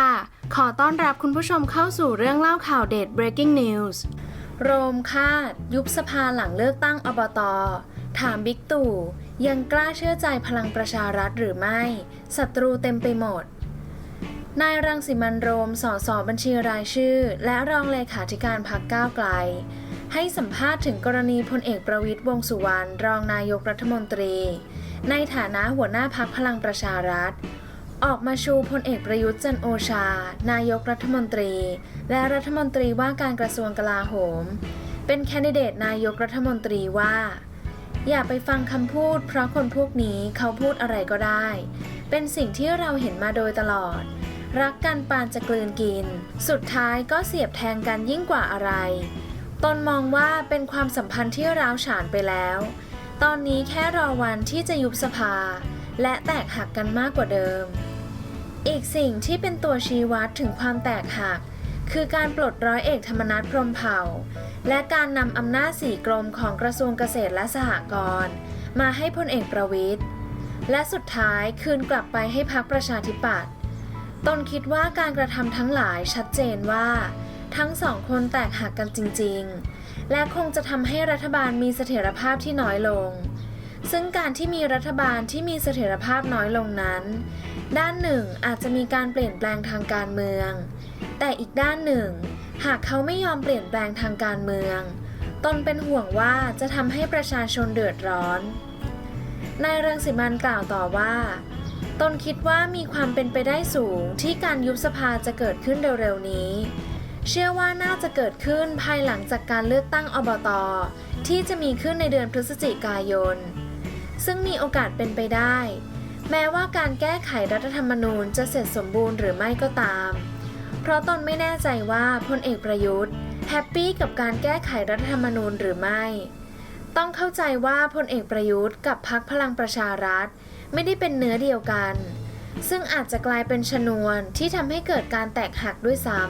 ค่ะ ขอต้อนรับคุณผู้ชมเข้าสู่เรื่องเล่าข่าวเด็ด breaking news โรมคาด ยุบสภาหลังเลือกตั้งอบต ถามบิ๊กตู่ ยังกล้าเชื่อใจพลังประชารัฐหรือไม่ ศัตรูเต็มไปหมด นายรังสิมันโรม สสบัญชีรายชื่อ และรองเลขาธิการพรรคก้าวไกล ให้สัมภาษณ์ถึงกรณีพลเอกประวิตยวงสุวรรณรองนายกรัฐมนตรี ในฐานะหัวหน้าพักพลังประชารัฐ ออกมาชูพลเอกประยุทธ์จันโอชา นายกรัฐมนตรี และรัฐมนตรีว่าการกระทรวงกลาโหม เป็นแคนดิเดตนายกรัฐมนตรีว่า อย่าไปฟังคำพูด เพราะคนพวกนี้เขาพูดอะไรก็ได้ เป็นสิ่งที่เราเห็นมาโดยตลอด รักกันปานจะกลืนกิน สุดท้ายก็เสียบแทงกันยิ่งกว่าอะไรตนมองว่าเป็นความสัมพันธ์ที่ร้าวฉานไปแล้ว ตอนนี้แค่รอวันที่จะยุบสภา และแตกหักกันมากกว่าเดิม อีกสิ่งที่เป็นตัวชี้วัดถึงความแตกหัก คือการปลดร้อยเอกธรรมนัฐพรมเผ่า และการนำอำนาจสี่กรมของกระทรวงเกษตรและสหกรณ์มาให้พลเอกประวิทย์และสุดท้ายคืนกลับไปให้พักประชาธิปัตย์ตนคิดว่าการกระทำทั้งหลายชัดเจนว่า ทั้งสองคนแตกหักกันจริง ๆ และคงจะทำให้รัฐบาลมีเสถียรภาพที่น้อยลง ซึ่งการที่มีรัฐบาลที่มีเสถียรภาพน้อยลงนั้น ด้านหนึ่งอาจจะมีการเปลี่ยนแปลงทางการเมือง แต่อีกด้านหนึ่ง หากเขาไม่ยอมเปลี่ยนแปลงทางการเมือง ตนเป็นห่วงว่าจะทำให้ประชาชนเดือดร้อน นายรังสิมันกล่าวต่อว่า ตนคิดว่ามีความเป็นไปได้สูงที่การยุบสภาจะเกิดขึ้นเร็วๆนี้ เชื่อว่าน่าจะเกิดขึ้นภายหลังจากการเลือกตั้งอบตที่จะมีขึ้นในเดือนพฤศจิกายน ซึ่งมีโอกาสเป็นไปได้ แม้ว่าการแก้ไขรัฐธรรมนูญจะเสร็จสมบูรณ์หรือไม่ก็ตาม เพราะตนไม่แน่ใจว่าพลเอกประยุทธ์แฮปปี้กับการแก้ไขรัฐธรรมนูญหรือไม่ ต้องเข้าใจว่าพลเอกประยุทธ์กับพักพลังประชารัฐ ไม่ได้เป็นเนื้อเดียวกัน ซึ่งอาจจะกลายเป็นชนวนที่ทำให้เกิดการแตกหักด้วยซ้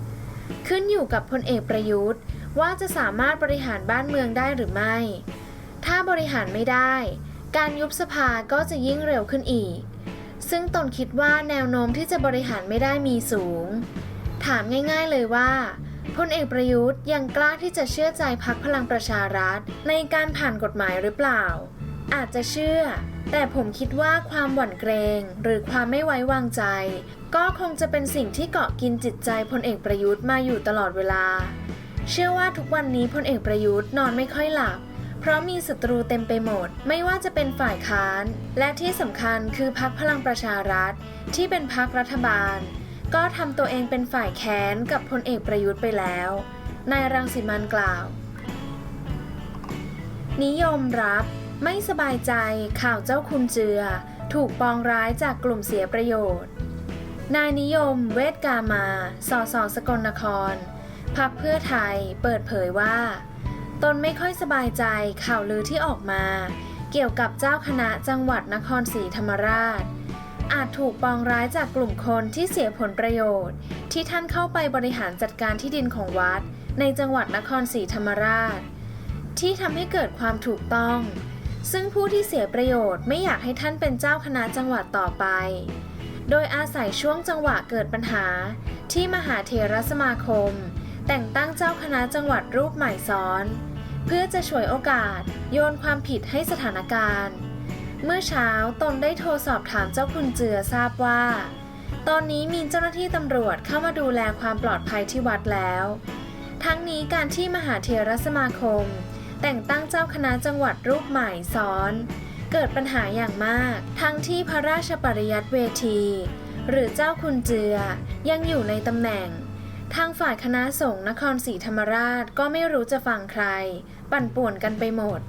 ำ ขึ้นอยู่กับพลเอกประยุทธ์ว่าจะสามารถบริหารบ้านเมืองได้หรือไม่ ถ้าบริหารไม่ได้ การยุบสภาก็จะยิ่งเร็วขึ้นอีก ซึ่งตนคิดว่าแนวโน้มที่จะบริหารไม่ได้มีสูง ถามง่ายๆเลยว่าพลเอกประยุทธ์ยังกล้าที่จะเชื่อใจพักพลังประชารัฐ ในการผ่านกฎหมายหรือเปล่า อาจจะเชื่อ แต่ผมคิดว่าความหวั่นเกรงหรือความไม่ไว้วางใจ ก็คงจะเป็นสิ่งที่เกาะกินจิตใจพลเอกประยุทธ์มาอยู่ตลอดเวลา เชื่อว่าทุกวันนี้พลเอกประยุทธ์นอนไม่ค่อยหลับ เพราะมีศัตรูเต็มไปหมด ไม่ว่าจะเป็นฝ่ายค้าน และที่สำคัญคือพักพลังประชารัฐ ที่เป็นพักรัฐบาล ก็ทำตัวเองเป็นฝ่ายแค้นกับพลเอกประยุทธ์ไปแล้วนายรังสิมันกล่าว นิยมรับ ไม่สบายใจข่าวเจ้าคุณเจือ ถูกปองร้ายจากกลุ่มเสียประโยชน์ นายนิยม เวทกามา สสสกลนครพักเพื่อไทยเปิดเผยว่า ตนไม่ค่อยสบายใจข่าวลือที่ออกมา เกี่ยวกับเจ้าคณะจังหวัดนครศรีธรรมราช อาจถูกปองร้ายจากกลุ่มคนที่เสียผลประโยชน์ ที่ท่านเข้าไปบริหารจัดการที่ดินของวัด ในจังหวัดนครศรีธรรมราช ที่ทำให้เกิดความถูกต้อง ซึ่งผู้ที่เสียประโยชน์ไม่อยากให้ท่านเป็นเจ้าคณะจังหวัดต่อไป โดยอาศัยช่วงจังหวะเกิดปัญหา ที่มหาเถรสมาคมแต่งตั้งเจ้าคณะจังหวัดรูปใหม่ซ้อน เพื่อจะฉวยโอกาสโยนความผิดให้สถานการณ์ เมื่อเช้าตนได้โทรสอบถามเจ้าคุณเจือทราบว่า ตอนนี้มีเจ้าหน้าที่ตำรวจเข้ามาดูแลความปลอดภัยที่วัดแล้ว ทั้งนี้การที่มหาเถรสมาคม แต่งตั้งเจ้าคณะจังหวัดรูปใหม่ซ้อน เกิดปัญหาอย่างมาก ทั้งที่พระราชปริยัติเวที หรือเจ้าคุณเจือยังอยู่ในตำแหน่ง ทางฝ่ายคณะสงฆ์นครศรีธรรมราชก็ไม่รู้จะฟังใคร ปั่นป่วนกันไปหมด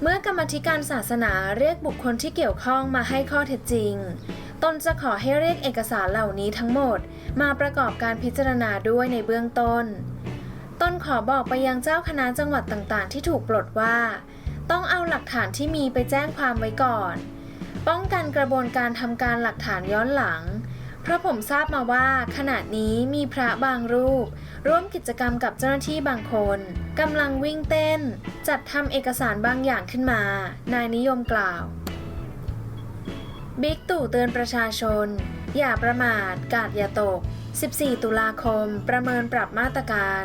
เมื่อกรรมธิการศาสนาเรียกบุคคลที่เกี่ยวข้องมาให้ข้อเท็จจริง ตนจะขอให้เรียกเอกสารเหล่านี้ทั้งหมด มาประกอบการพิจารณาด้วยในเบื้องต้น ตนขอบอกไปยังเจ้าคณะจังหวัดต่างๆ ที่ถูกปลดว่า ต้องเอาหลักฐานที่มีไปแจ้งความไว้ก่อน ป้องกันกระบวนการทำการหลักฐานย้อนหลัง เพราะผมทราบมาว่าขณะนี้มีพระบางรูป ร่วมกิจกรรมกับเจ้าหน้าที่บางคนกำลังวิ่งเต้น จัดทำเอกสารบางอย่างขึ้นมา นายนิยมกล่าว บิ๊กตู่เตือนประชาชน อย่าประมาท กาดอย่าตก 14 ตุลาคม ประเมินปรับมาตรการ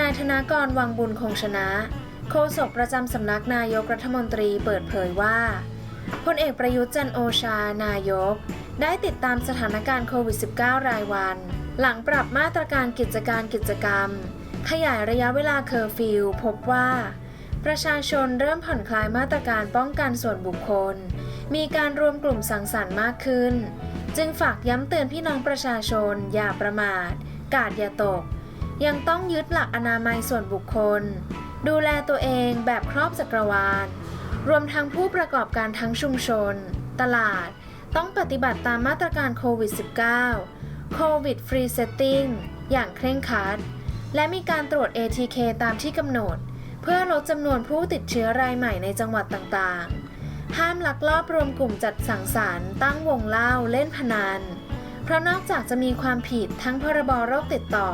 นายธนากรวังบุญคงชนะ โฆษกประจำสำนักนายกรัฐมนตรีเปิดเผยว่าพลเอกประยุทธ์จันโอชานายก ได้ติดตามสถานการณ์โควิด -19 รายวัน หลังปรับมาตรการกิจการกิจกรรม ขยายระยะเวลาเคอร์ฟิวพบว่า ประชาชนเริ่มผ่อนคลายมาตรการป้องกันส่วนบุคคล มีการรวมกลุ่มสังสรรค์มากขึ้น จึงฝากย้ำเตือนพี่น้องประชาชน อย่าประมาท กาดอย่าตก ยังต้องยึดหลักอนามัยส่วนบุคคล ดูแลตัวเองแบบครอบจักรวาล รวมทั้งผู้ประกอบการทั้งชุมชน ตลาด ต้องปฏิบัติตามมาตรการโควิด -19 โควิดฟรีเซตติ้งอย่างเคร่งครัด และมีการตรวจ ATK ตามที่กำหนด เพื่อลดจำนวนผู้ติดเชื้อรายใหม่ในจังหวัดต่างๆ ห้ามลักลอบรวมกลุ่มจัดสังสรรค์ตั้งวงเล่าเล่นพนัน เพราะนอกจากจะมีความผิดทั้งพรบโรคติดต่อ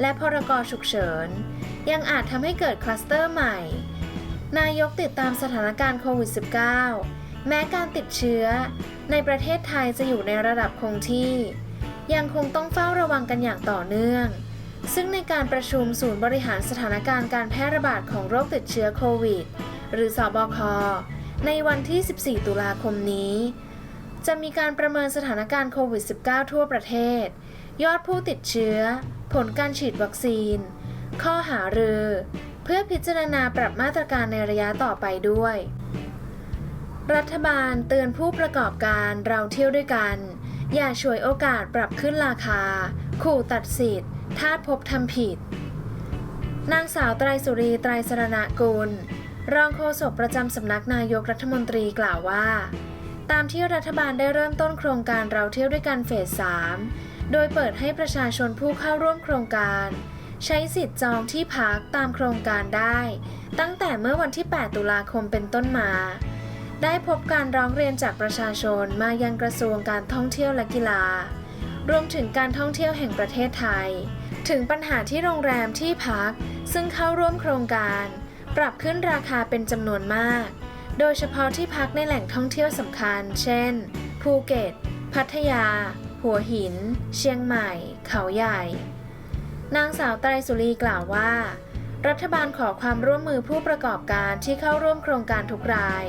และพรกฉุกเฉิน ยังอาจทำให้เกิดคลัสเตอร์ใหม่ นายกติดตามสถานการณ์โควิด -19 แม้การติดเชื้อ ในประเทศไทยจะอยู่ในระดับคงที่ ยังคงต้องเฝ้าระวังกันอย่างต่อเนื่อง ซึ่งในการประชุมศูนย์บริหารสถานการณ์การแพร่ระบาดของโรคติดเชื้อโควิด หรือสอบค ในวันที่ 14 ตุลาคมนี้ จะมีการประเมินสถานการณ์โควิด -19 ทั่วประเทศ ยอดผู้ติดเชื้อ ผลการฉีดวัคซีน ข้อหารือ เพื่อพิจารณาปรับมาตรการในระยะต่อไปด้วย รัฐบาลเตือนผู้ประกอบการเราเที่ยวด้วยกัน อย่าฉวยโอกาสปรับขึ้นราคา ขู่ตัดสิทธิ์ถ้าพบทำผิด นางสาวไตรสุรีไตรสรณกุล รองโฆษกประจำสำนักนายกรัฐมนตรีกล่าวว่า ตามที่รัฐบาลได้เริ่มต้นโครงการเราเที่ยวด้วยกันเฟส 3 โดยเปิดให้ประชาชนผู้เข้าร่วมโครงการ ใช้สิทธิ์จองที่พักตามโครงการได้ ตั้งแต่เมื่อวันที่ 8 ตุลาคมเป็นต้นมา ได้พบการร้องเรียนจากประชาชนมายังกระทรวงการท่องเที่ยวและกีฬา รวมถึงการท่องเที่ยวแห่งประเทศไทย ถึงปัญหาที่โรงแรมที่พัก ซึ่งเข้าร่วมโครงการ ปรับขึ้นราคาเป็นจำนวนมาก โดยเฉพาะที่พักในแหล่งท่องเที่ยวสำคัญ เช่น ภูเก็ต พัทยา หัวหิน เชียงใหม่ เขาใหญ่ นางสาวไตรสุรีกล่าวว่า รัฐบาลขอความร่วมมือผู้ประกอบการที่เข้าร่วมโครงการทุกราย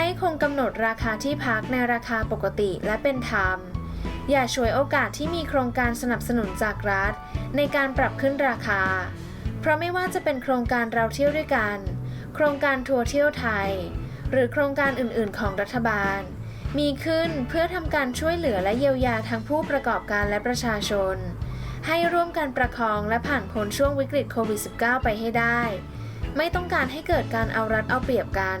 ให้คงกำหนดราคาที่พักในราคาปกติและเป็นธรรม อย่าช่วยโอกาสที่มีโครงการสนับสนุนจากรัฐ ในการปรับขึ้นราคา เพราะไม่ว่าจะเป็นโครงการเราเที่ยวด้วยกัน โครงการทัวร์เที่ยวไทย หรือโครงการอื่น ๆ ของรัฐบาล มีขึ้นเพื่อทำการช่วยเหลือและเยียวยาทั้งผู้ประกอบการและประชาชน ให้ร่วมกันประคองและผ่านพ้นช่วงวิกฤตโควิด -19 ไปให้ได้ ไม่ต้องการให้เกิดการเอารัดเอาเปรียบกัน